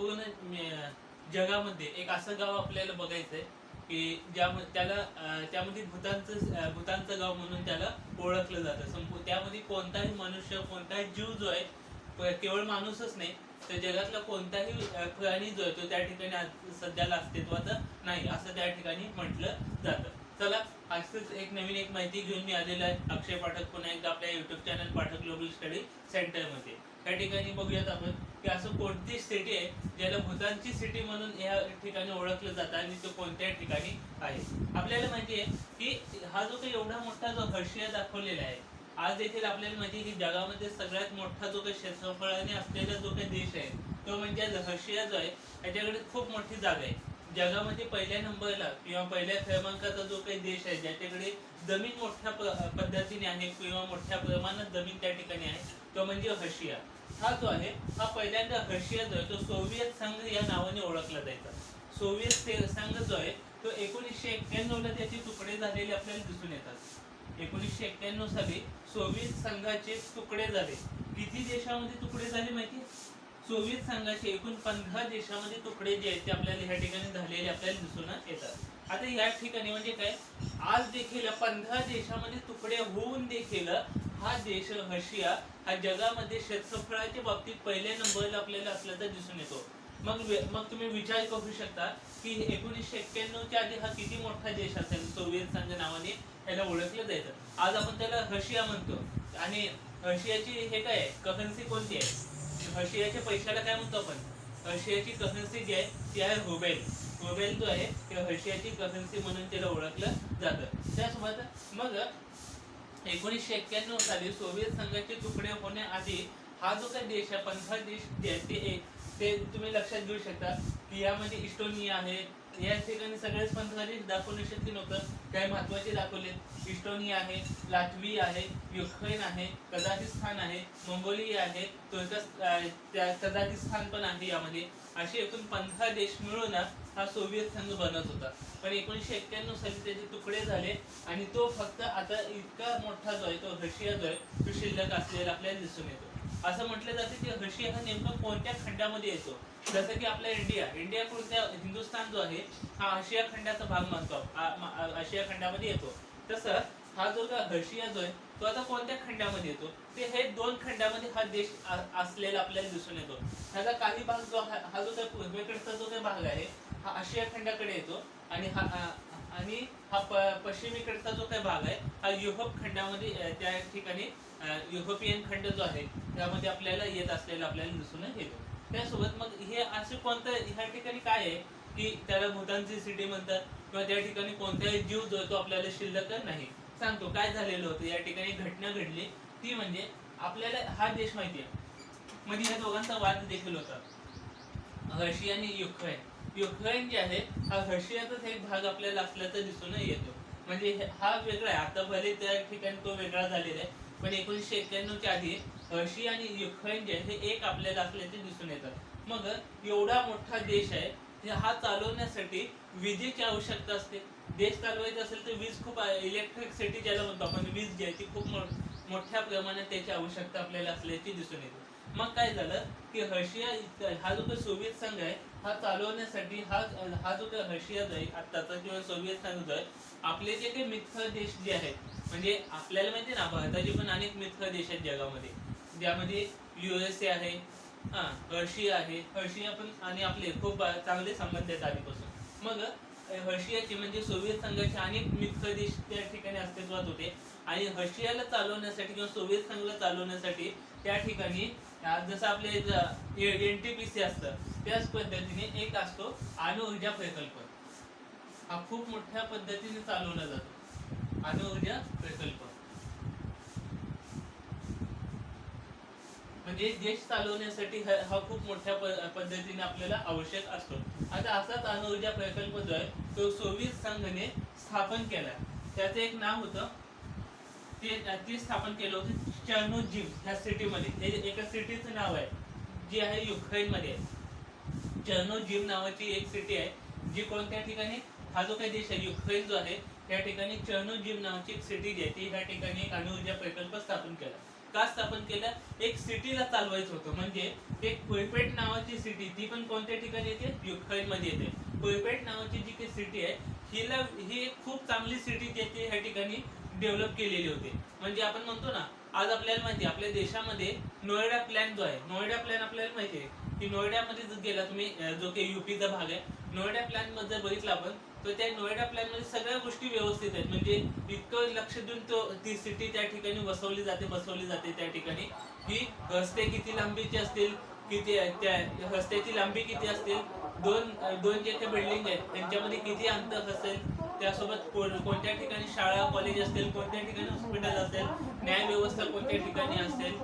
संपूर्ण जगामध्ये एक असं गाव आपल्याला बघायचं आहे की ज्या त्याला त्यामध्ये भूतांचं भूतांचं गाव म्हणून त्याला ओळखलं जातं. संपू त्यामध्ये कोणताही मनुष्य कोणताही जीव जो आहे केवळ माणूसच नाही तर जगातला कोणताही प्राणी जो आहे तो त्या ठिकाणी सध्याला अस्तित्वाचा नाही असं त्या ठिकाणी म्हटलं जातं. चला असंच एक नवीन एक माहिती घेऊन मी आलेला आहे. अक्षय पाठक पुन्हा एकदा आपल्या YouTube channel Pathak global study सेंटरमध्ये. त्या ठिकाणी बघूयात आपण की असं कोणती सिटी आहे ज्याला भूतानची सिटी म्हणून या ठिकाणी ओळखलं जातं आणि तो कोणत्या ठिकाणी आहे. आपल्याला माहिती आहे की हा जो काही एवढा मोठा जो हर्षिया दाखवलेला आहे आज देखील आपल्याला माहिती आहे की जगामध्ये सगळ्यात मोठा जो काही क्षेत्रफळाने असलेला जो काही देश आहे तो म्हणजे हर्षिया जो आहे त्याच्याकडे खूप मोठी जागा आहे. जगामध्ये पहिल्या नंबरला किंवा पहिल्या क्रमांकाचा जो काही देश आहे ज्याच्याकडे जमीन मोठ्या पद्धतीने आहे किंवा मोठ्या प्रमाणात जमीन त्या ठिकाणी आहे तो म्हणजे हर्षिया हा जो आहे हा पहिल्यांदा हर्षिया जो आहे तो सोव्हिएत संघ या नावाने ओळखला जायचा. सोव्हिएत संघ जो आहे तो एकोणीसशे एक्क्याण्णवला त्याचे तुकडे झालेले आपल्याला दिसून येतात. एकोणीसशे एक्क्याण्णव साली सोव्हिएत संघाचे तुकडे झाले. किती देशामध्ये तुकडे झाले माहिती चोवीस संघाचे एकूण पंधरा देशामध्ये तुकडे जे आहेत ते आपल्याला ह्या ठिकाणी झालेले आपल्याला दिसून येतात. आता या ठिकाणी म्हणजे काय? आज देखील पंधरा देशामध्ये तुकडे होऊन देखील हा देश रशिया हा जगामध्ये क्षेत्रफळाच्या बाबतीत पहिल्या नंबरला आपल्याला असल्याचा दिसून येतो. मग मग तुम्ही विचार करू शकता की एकोणीसशे एक्क्याण्णवच्या आधी हा किती मोठा देश असेल? सोव्हिएत संघ नावाने याला ओळखलं जायचं. आज आपण त्याला रशिया म्हणतो. आणि रशियाची हे काय आहे? करन्सी कोणती आहे? रशियाच्या पैशाला काय म्हणतो आपण? रशियाची करन्सी जी आहे ती आहे रुबेल. रुबेल जो आहे ते रशियाची करन्सी म्हणून त्याला ओळखलं जातं. त्यासोबत मग एकोणीसशे एक्क्याण्णव साली सोव्हिएत संघाचे तुकडे होण्याआधी हा जो काही देश आहे पंधरा देश जे आहे ते एक ते तुम्ही लक्षात घेऊ शकता की यामध्ये इस्टोनिया आहे या ठिकाणी सगळेच पंधरा देश दाखवणे शक्य नव्हतं काही महत्त्वाचे दाखवले इस्टोनिया आहे लाटवी आहे युक्रेन आहे कझाकिस्तान आहे मंगोलिया आहे त्या कझाकिस्तान पण आहे यामध्ये. असे एकूण पंधरा देश मिळून हा सोव्हिएत संघ बनत होता. पण एकोणीसशे एक्क्याण्णव साली त्याचे तुकडे झाले आणि तो फक्त आता इतका मोठा जो आहे तो रशिया जो आहे तो शिल्लक असलेला आपल्याला दिसून येतो. असं म्हटलं जातं की रशिया हा नेमका कोणत्या खंडामध्ये येतो? जसं की आपला इंडिया इंडिया कोणत्या हिंदुस्थान जो आहे हा आशिया खंडाचा भाग मानतो आशिया खंडामध्ये येतो. तसं हा जो का रशिया जो आहे तो आता कोणत्या खंडामध्ये येतो? ते हे दोन खंडामध्ये हा देश असलेला आपल्याला दिसून येतो. ह्याचा काही भाग जो हा हा जो काही पूर्वेकडचा जो काही भाग आहे हा आशिया खंडाकडे येतो आणि हा आणि हा पश्चिमेकडचा जो काही भाग आहे हा युरोप खंडामध्ये त्या ठिकाणी युरोपियन खंड जो आहे त्यामध्ये आपल्याला येत असलेला आपल्याला दिसून येतो. त्यासोबत मग हे असे कोणतं ह्या ठिकाणी काय आहे की त्याला भूतानची सिटी म्हणतात किंवा त्या ठिकाणी कोणताही जीव जो तो आपल्याला शिल्लक नाही. सांगतो काय झालेलं होतं या ठिकाणी घटना घडली. ती म्हणजे आपल्याला हा देश माहिती आहे. म्हणजे मध्ये या दोघांचा वाद देखील होता. रशिया आणि युक्रेन. युक्रेन जे आहे हा रशियाचाच एक भाग आपल्याला असल्याचा दिसून येतो. म्हणजे हा वेगळा आहे. आता भले त्या ठिकाणी तो वेगळा झालेला आहे पण एकोणीसशे एक्क्याण्णवच्या आधी रशिया आणि युक्रेन जे आहे हे एक आपल्याला असल्याचे दिसून येतात मग एवढा मोठा देश आहे हा चालवण्यासाठी विजेची आवश्यकता असते. देश चालवायचा असेल तर वीज खूप इलेक्ट्रिसिटी ज्याला म्हणतो आपण वीज जी आहे ती खूप मोठ्या प्रमाणात त्याची आवश्यकता आपल्याला असल्याची दिसून येते. मग काय झालं? की रशिया हा जो काही सोवियत संघ आहे हा चालवण्यासाठी हा हा जो काही रशिया जो आहे आत्ताचा किंवा सोव्हिएत संघ जो आहे आपले जे काही मित्र देश जे आहेत म्हणजे आपल्याला माहिती ना भारताचे पण अनेक मित्र देश आहेत जगामध्ये. ज्यामध्ये युएसए आहे हा रशिया आहे. रशिया पण आणि आपले खूप चांगले संबंध आहेत आधीपासून. मग रशियाचे म्हणजे सोवियत संघाचे अनेक मित्र देश त्या ठिकाणी अस्तित्वात होते. आणि रशियाला चालवण्यासाठी किंवा सोव्हिएत संघाला चालवण्यासाठी त्या ठिकाणी आज जसं आपले एन टी पी सी असतं त्याच पद्धतीने एक असतो अणुऊर्जा प्रकल्प. हा खूप मोठ्या पद्धतीने चालवला जातो अणुऊर्जा प्रकल्प. म्हणजे देश चालवण्यासाठी हा खूप मोठ्या पद्धतीने आपल्याला आवश्यक असतो. आता असाच अणुऊर्जा प्रकल्प जो आहे तो सोव्हिएत संघाने स्थापन केला त्याचं एक नाव होतं ते ते स्थापन केलं होतं चर्नोजिम ह्या सिटीमध्ये हे एका सिटीचं नाव आहे जी आहे युक्रेनमध्ये. चर्नोजिम नावाची एक सिटी आहे जी कोणत्या ठिकाणी? हा जो काही देश आहे युक्रेन जो आहे त्या ठिकाणी चर्नोजिम नावाची एक सिटी जी आहे ती ह्या ठिकाणी एक अणुऊर्जा प्रकल्प स्थापन केला. का स्थापन केलं? एक सिटीला चालवायचं होतं. म्हणजे एक कोयपेट नावाची सिटी ती पण कोणत्या ठिकाणी येते? युक्रेनमध्ये येते. कोयपेट नावाची जी काही सिटी आहे हिला ही एक खूप चांगली सिटी त्याची ह्या ठिकाणी डेव्हलप केलेली होती. म्हणजे आपण म्हणतो ना आज आपल्याला माहिती आहे आपल्या देशामध्ये नोएडा प्लॅन जो आहे नोएडा प्लॅन आपल्याला माहिती आहे की नोएडामध्ये जर गेला तुम्ही जो काही युपीचा भाग आहे नोएडा प्लॅनमध्ये जर बघितलं आपण तर त्या नोएडा प्लॅनमध्ये सगळ्या गोष्टी व्यवस्थित आहेत. म्हणजे इतकं लक्ष देऊन तो ती सिटी त्या ठिकाणी बसवली जाते बसवली जाते त्या ठिकाणी की रस्ते किती लांबीचे असतील किती त्या रस्त्याची लांबी किती असतील दोन दोन जे काही बिल्डिंग आहेत त्यांच्यामध्ये किती अंतर असेल त्यासोबत कोणत्या ठिकाणी शाळा कॉलेज असतील कोणत्या ठिकाणी हॉस्पिटल असेल न्याय व्यवस्था कोणत्या ठिकाणी असेल?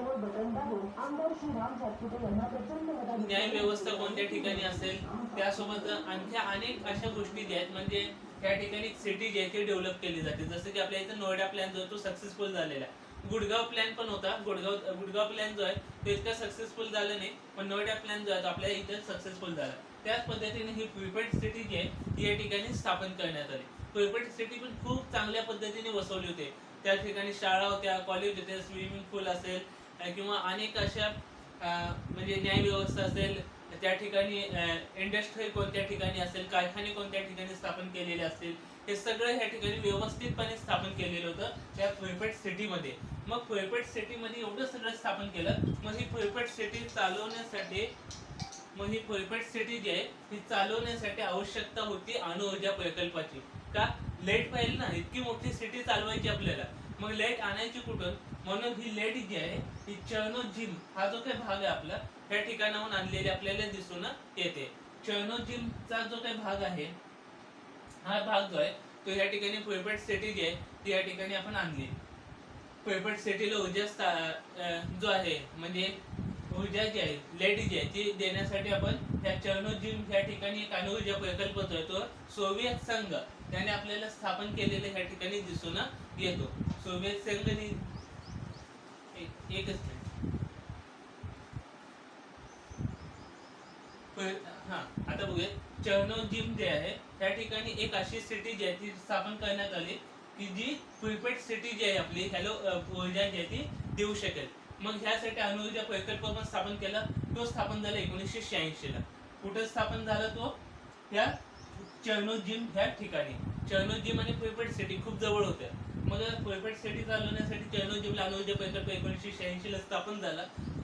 न्याय व्यवस्था कोणत्या ठिकाणी असेल? त्यासोबत आणखी अनेक अशा गोष्टी ज्या आहेत म्हणजे त्या ठिकाणी सिटी जी आहे ती डेव्हलप केली जाते. जसं की आपल्या इथं नोएडा प्लॅन जो आहे तो सक्सेसफुल झालेला आहे. गुडगाव प्लॅन पण होता. गुडगाव गुडगाव प्लॅन जो आहे तो इतका सक्सेसफुल झाला नाही पण नोएडा प्लॅन जो आहे तो आपल्या इथं सक्सेसफुल झाला. त्याच पद्धतीने ही प्रिपेड सिटी जी आहे ती या ठिकाणी स्थापन करण्यात आली. प्रिपेड सिटी पण खूप चांगल्या पद्धतीने वसवली होते. त्या ठिकाणी शाळा होत्या कॉलेज होते स्विमिंग पूल असेल किंवा अनेक अशा म्हणजे न्याय व्यवस्था असेल त्या ठिकाणी इंडस्ट्री कोणत्या ठिकाणी असेल कारखाने कोणत्या ठिकाणी स्थापन केलेले असतील हे सगळं ह्या ठिकाणी व्यवस्थितपणे स्थापन केलेलं होतं त्या फुलपेट सिटीमध्ये मग फुलपेट सिटीमध्ये एवढं सगळं स्थापन केलं मग ही फुलपेट सिटी चालवण्यासाठी मग ही फुलपेट सिटी जी आहे ही चालवण्यासाठी आवश्यकता होती अणुऊर्जा प्रकल्पाची. का? लेट पाहिजे ना इतकी मोठी सिटी चालवायची आपल्याला. मग लेट आणायची कुठून? म्हणून ही लेट जी आहे ही चर्नो जिम हा जो काही भाग आहे आपला त्या ठिकाणाहून आणलेली आपल्याला दिसून येते. चर्नो जिमचा जो काही भाग आहे हा भाग जो आहे तो या ठिकाणी प्रिपेड सिटी जी आहे ती या ठिकाणी आपण आणली. प्रिपेड सिटीला ऊर्जा जो आहे म्हणजे ऊर्जा जी आहे लेडीज जी आहे ती देण्यासाठी आपण ह्या चर्नोजिम ह्या ठिकाणी एक अणुऊर्जा प्रकल्प जो आहे तो सोव्हिएत संघ. त्याने आपल्याला स्थापन केलेले ह्या ठिकाणी दिसून येतो. सोव्हिएत संघ एकच हा आता बघूया. चर्नोजिम जे आहे त्या ठिकाणी एक अशी सिटी जी आहे ती स्थापन करण्यात आली की जी प्रिपेड सिटी जी आहे आपली हॅलो ऊर्जा जी आहे ती देऊ शकेल. मग ह्यासाठी अणुऊर्जा प्रकल्प पण स्थापन केला. तो स्थापन झाला एकोणीसशे शहाऐंशी ला. कुठं स्थापन झाला तो? ह्या चर्नोजिम ह्या ठिकाणी. चर्नोजिम आणि प्रिपेड सिटी खूप जवळ होत्या. मग प्रिपेड सिटी चालवण्यासाठी चर्नोजिमला अणुऊर्जा म्हणजे प्रकल्प एकोणीसशे शहाऐंशी ला स्थापन झाला.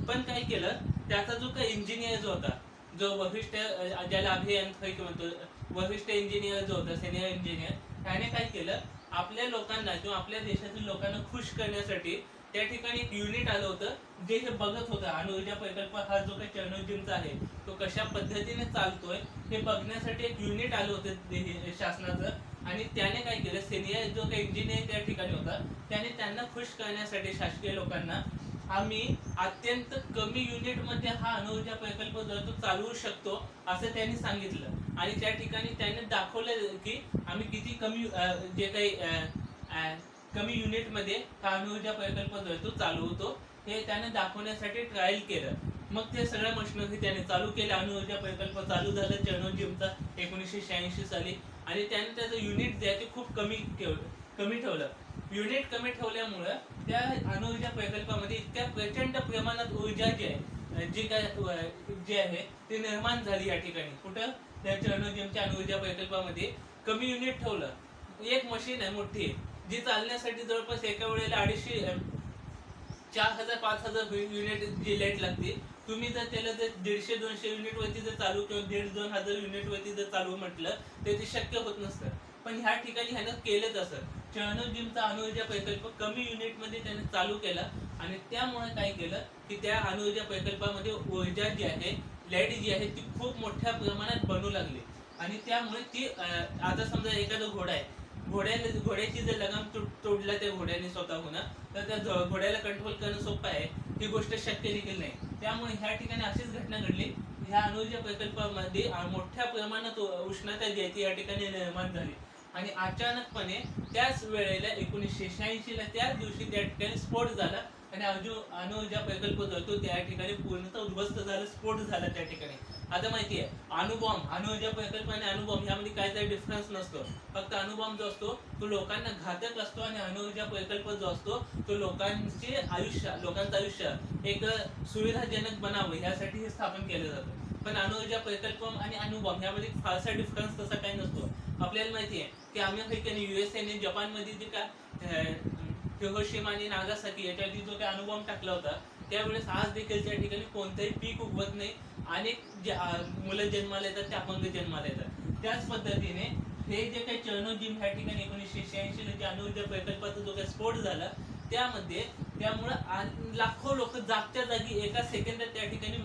पण काय केलं? त्याचा जो काही इंजिनियर जो होता जो वरिष्ठ ज्याला अभियंत्रिक म्हणतो वरिष्ठ इंजिनियर जो होता सिनियर इंजिनियर त्याने काय केलं? आपल्या लोकांना किंवा आपल्या देशातील लोकांना खुश करण्यासाठी त्या ठिकाणी एक युनिट आलं होतं जे हे बघत होतं. अणुऊर्जा प्रकल्प हा जो काही चर्नोजिमचा आहे तो कशा पद्धतीने चालतोय हे बघण्यासाठी एक युनिट आलं होतं शासनाचं. आणि त्याने काय केलं सिनियर जो काही इंजिनियर त्या ठिकाणी होता त्याने त्यांना खुश करण्यासाठी शासकीय लोकांना आम्ही अत्यंत कमी युनिटमध्ये हा अणुऊर्जा प्रकल्प जो तो चालवू शकतो असं त्यांनी सांगितलं. आणि त्या ठिकाणी त्याने दाखवलं की आम्ही किती कमी जे काही अं, कमी युनिटमध्ये हा प्रकल्प जो आहे तो होतो. हे त्याने दाखवण्यासाठी ट्रायल केलं. मग ते सगळ्या मशिनरी त्याने चालू केल्या अणुऊर्जा प्रकल्प चालू झाला. चर्नोजिमचा एकोणीसशे शहाऐंशी साली. आणि त्याने त्याचं युनिट जे आहे ते खूप कमी ठेवलं कमी ठेवलं. युनिट कमी ठेवल्यामुळं त्या अणुऊर्जा प्रकल्पामध्ये इतक्या प्रचंड प्रमाणात ऊर्जा जी आहे जी काय जे आहे ते निर्माण झाली या ठिकाणी. कुठं? त्या चर्नोजिमच्या अणुऊर्जा प्रकल्पामध्ये कमी युनिट ठेवलं. एक मशीन आहे मोठी जी चालण्यासाठी जवळपास एका वेळेला अडीचशे चार हजार पाच हजार युनिट जी लाइट लागते. तुम्ही जर त्याला जर दीडशे दोनशे युनिट वरती जर चालू किंवा दीड दोन हजार युनिट वरती जर चालू म्हटलं तर ते शक्य होत नसतं. पण ह्या ठिकाणी ह्यानं केलंच असं. चर्नोजिमचा अणुऊर्जा प्रकल्प कमी युनिटमध्ये त्याने चालू केला आणि त्यामुळे काय केलं की त्या अणुऊर्जा प्रकल्पामध्ये ऊर्जा जी आहे लाइट जी आहे ती खूप मोठ्या प्रमाणात बनू लागली. आणि त्यामुळे ती आता समजा एखादा घोडा आहे घोड्याने घोड्याची जर लगाम तोडला त्या घोड्याने स्वतःहून तर त्या घोड्याला कंट्रोल करणं सोपं आहे. ही गोष्ट शक्य देखील नाही. त्यामुळे ह्या ठिकाणी अशीच घटना घडली. ह्या अणुऊर्जा प्रकल्पामध्ये मोठ्या प्रमाणात उष्णता जी आहे ती या ठिकाणी निर्माण झाली. आणि अचानकपणे त्याच वेळेला एकोणीसशे शहाऐंशी ला त्याच दिवशी त्या ठिकाणी स्फोट झाला. आणि अजून अणुऊर्जा प्रकल्प जो त्या ठिकाणी पूर्णतः उद्ध्वस्त झाला स्फोट झाला त्या ठिकाणी. आता माहिती आहे अणुबॉम्ब अणुऊर्जा प्रकल्प आणि अणुबॉम्ब यामध्ये काहीतरी डिफरन्स नसतो. फक्त अणुबॉम्ब जो असतो तो लोकांना घातक असतो आणि अणुऊर्जा प्रकल्प जो असतो तो लोकांचे आयुष्य लोकांचं आयुष्य एक सुविधाजनक बनावं यासाठी हे स्थापन केलं जातं. पण अणुऊर्जा प्रकल्प आणि अणुबॉम्ब यामध्ये फारसा डिफरन्स तसा काही नसतो. आपल्याला माहिती आहे की अमेरिकेने युएसएने जपानमध्ये जे काय हिरोशिमा आणि नागासाकी याच्यावरती जो काही अणुबॉम्ब टाकला होता त्यावेळेस आज देखील त्या ठिकाणी कोणतंही पीक उगवत नाही अनेक जे मुलं जन्माला येतात ते अपंग जन्माला येतात. त्याच पद्धतीने हे जे काही चर्नोजिम ह्या ठिकाणी एकोणीसशे शहाऐंशी ला जे अणुऊर्जा प्रकल्पाचा जो काही स्फोट झाला त्यामध्ये त्यामुळं लाखो लोक जागच्या जागी एका सेकंदात त्या ठिकाणी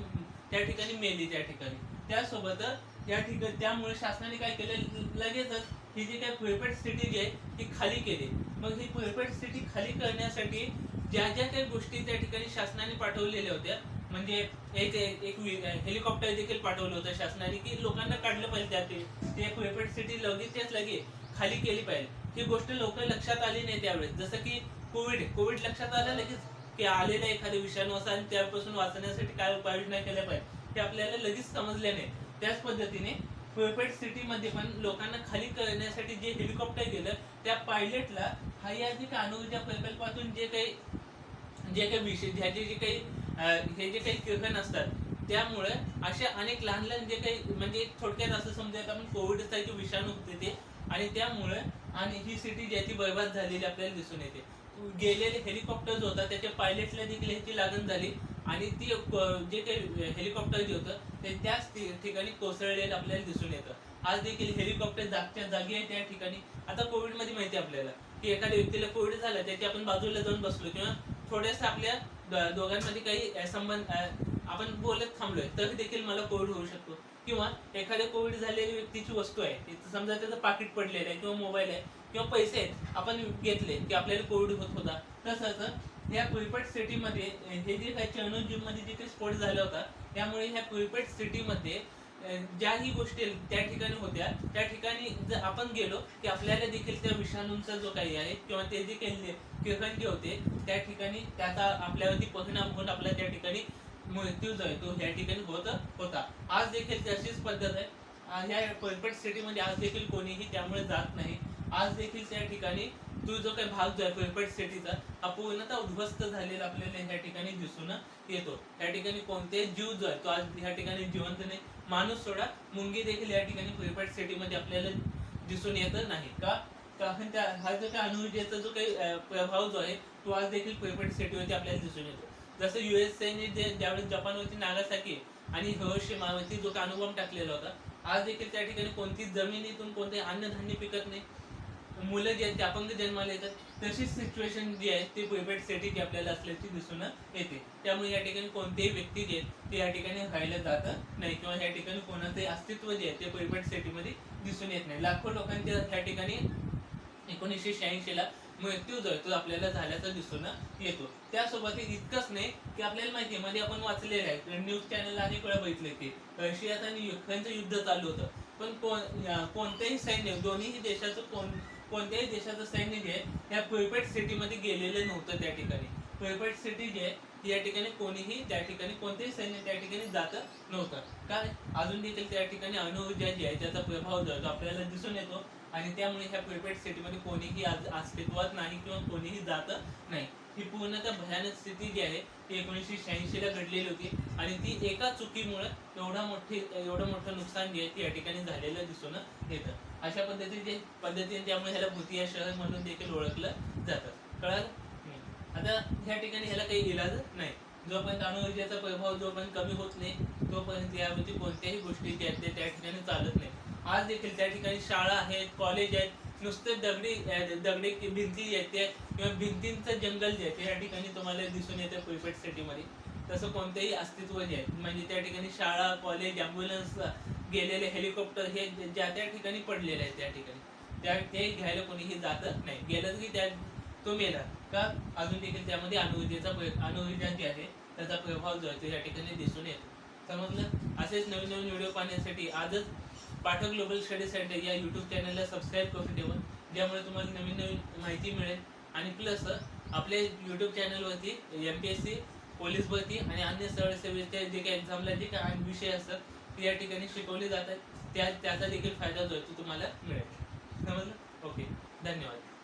त्या ठिकाणी मेली त्या ठिकाणी. त्यासोबत या ठिकाणी त्यामुळे शासनाने काय केलं? लगेचच ही जी काही पुळपेट सिटी जी आहे ती खाली केली. मग ही पुळपेट सिटी खाली करण्यासाठी ज्या ज्या काही गोष्टी त्या ठिकाणी शासनाने पाठवलेल्या होत्या. म्हणजे एक एक हेलिकॉप्टर देखील पाठवलं होतं शासनाने की लोकांना काढलं पाहिजे त्या ते- ते सिटी लगेचच लगे खाली केली पाहिजे. ही गोष्ट लवकर लक्षात आली नाही त्यावेळेस. जसं की कोविड कोविड लक्षात आलं लगेच की आलेला एखाद्या विषाणू असा आणि त्यापासून वाचण्यासाठी काय उपाययोजना केल्या पाहिजे. ते आपल्याला लगेच समजले नाही. त्याच पद्धतीने पुळपेट सिटी मध्ये पण लोकांना खाली करण्यासाठी जे हेलिकॉप्टर गेलं त्या पायलटला हा या जे काही अणुऊर्जा प्रकल्पातून जे काही जे काही विषय ह्याचे जे काही हे जे काही किरण असतात त्यामुळे असे अनेक लहान लहान जे काही म्हणजे थोडक्यात असं समजायचं आपण कोविड सारखे विषाणू होते ते आणि त्यामुळे आणि ही सिटी ज्याची बर्बाद झालेली आपल्याला दिसून येते. गेलेले हेलिकॉप्टर होता त्याच्या पायलटला देखील ह्याची लागण झाली आणि ती जे काही हेलिकॉप्टर जे होतं ते त्याच ठिकाणी कोसळलेलं आपल्याला दिसून येतं. आज देखील हेलिकॉप्टर जागच्या जागी आहे त्या ठिकाणी. आता कोविडमध्ये माहिती आहे आपल्याला की एखाद्या व्यक्तीला कोविड झाला त्याची आपण बाजूला जाऊन बसलो किंवा थोडंसं आपल्या दोघांमध्ये काही संबंध आपण बोलत थांबलोय तर देखील मला कोविड होऊ शकतो. किंवा एखाद्या कोविड झालेली व्यक्तीची वस्तू आहे समजा त्याचं पाकिट पडलेलं आहे किंवा मोबाईल आहे किंवा पैसे आहेत आपण घेतले की आपल्याला कोविड होत होता. तसंच या कुलपट सिटीमध्ये हे जे काही चर्नोजिममध्ये जे काही स्फोट झाला होता त्यामुळे ह्या कुलपट सिटीमध्ये ज्या ज्याही गोष्टी त्या ठिकाणी होत्या त्या ठिकाणी जर आपण गेलो की आपल्याला देखील त्या विषाणूंचा जो काही आहे किंवा ते जे काही किरण जे होते त्या ठिकाणी त्याचा आपल्यावरती परिणाम होऊन आपल्या त्या ठिकाणी मृत्यू जो आहे तो या ठिकाणी होत होता. आज देखील तशीच पद्धत आहे. ह्या पर्पट सिटीमध्ये आज देखील कोणीही त्यामुळे जात नाही. आज देखील त्या ठिकाणी तो जो काही भाग जो आहे पर्पट सिटीचा हा पूर्णतः उद्ध्वस्त झालेला आपल्याला ह्या ठिकाणी दिसून येतो. त्या ठिकाणी कोणतेही जीव जो आहे तो आज ह्या ठिकाणी जिवंत नाही. माणूस सोडा. मुंगी देखील या ठिकाणी कोलपेट सिटीमध्ये आपल्याला दिसून येत नाही. का? कारण त्या हा जो काही अणुऊर्जेचा जो काही प्रभाव जो आहे तो आज देखील कोलपेट सिटीवरती आपल्याला दिसून येतो. जसं युएसएने जे ज्यावेळेस जपानवरती नागासाकी आणि हिरोशिमावरती जो काही अनुभव टाकलेला होता आज देखील त्या ठिकाणी कोणतीच जमिनीतून कोणते अन्नधान्य पिकत नाही. मुलं जे आहेत ते अपंग जन्माला येतात. तशीच सिच्युएशन जी आहे ती प्रिपेड सिटी आपल्याला असल्याची दिसून येते. त्यामुळे या ठिकाणी कोणतेही व्यक्ती जे आहेत ते या ठिकाणी राहायला जात नाही किंवा या ठिकाणी कोणाचंही अस्तित्व जे आहे ते प्रिपेड सिटीमध्ये दिसून येत नाही. लाखो लोकांच्या त्या ठिकाणी एकोणीसशे शहाऐंशीला मृत्यू जो आहे तो आपल्याला झाल्याचा दिसून येतो. त्यासोबत इतकंच नाही की आपल्याला माहिती आहे मध्ये आपण वाचलेलं आहे. न्यूज चॅनल अनेक वेळा बघितले की रशियात आणि युक्रेनचं युद्ध चालू होतं. पण कोण कोणतेही सैन्य दोन्ही देशाचं कोण कोणत्याही देशाचं सैन्य जे आहे या पुळपेट सिटीमध्ये गेलेलं नव्हतं त्या ठिकाणी. प्रिपेड सिटी जी आहे या ठिकाणी कोणीही त्या ठिकाणी कोणतेही सैन्य त्या ठिकाणी जात नव्हतं. काय अजून देखील त्या ठिकाणी अणुऊर्जा जी आहे त्याचा प्रभाव जो आपल्याला दिसून येतो आणि त्यामुळे ह्या प्रिपेड सिटीमध्ये कोणीही आज अस्तित्वात नाही किंवा कोणीही जात नाही. ही पूर्णतः भयानक स्थिती जी आहे ती एकोणीसशे शहाऐंशी ला घडलेली होती आणि ती एका चुकीमुळे एवढा मोठी एवढं मोठं नुकसान जे आहे ते या ठिकाणी झालेलं दिसून येतं. अशा पद्धतीने पद्धतीने त्यामुळे ह्याला भूतिया शहर म्हणून देखील ओळखलं जातं. कळलं? आता ह्या ठिकाणी ह्याला काही इलाज नाही. जोपर्यंत अणुऊर्जेचा प्रभाव जोपर्यंत कमी होत नाही तोपर्यंत यावरती कोणत्याही गोष्टी ज्या आहेत त्या ठिकाणी चालत नाही. आज देखील त्या ठिकाणी शाळा आहेत कॉलेज आहेत नुसते दगडी दगडी भिंती येते किंवा भिंतींचं जंगल जे आहे त्या या ठिकाणी तुम्हाला दिसून येतं प्रिपेड सिटीमध्ये तसं कोणतेही अस्तित्व जे आहे म्हणजे त्या ठिकाणी शाळा कॉलेज ॲम्ब्युलन्स गेलेले हेलिकॉप्टर हे ज्या त्या ठिकाणी पडलेले आहेत त्या ठिकाणी. त्या ते घ्यायला कोणीही जात नाही. गेलं की त्या तो मेला का? अजून देखील त्यामध्ये अणुऊर्जेचा प्र- अणुऊर्जा जी आहे त्याचा प्रभाव जो आहे तो या ठिकाणी दिसून येतो. समजलं? असेच नवीन नवीन व्हिडिओ पाहण्यासाठी आजच पाठक ग्लोबल स्टडी सेंटर या यूट्यूब चॅनलला सबस्क्राईब करून ठेवा. ज्यामुळे तुम्हाला नवीन नवीन माहिती मिळेल. आणि प्लस आपल्या यूट्यूब चॅनलवरती M P S C police भरती आणि अन्य सरळ सेवेचे जे काही एक्झामला जे काही विषय असतात या ठिकाणी शिकवले जातात. त्या त्याचा देखील फायदा जो आहे तो तुम्हाला. मिळेल. समजलं? ओके. धन्यवाद.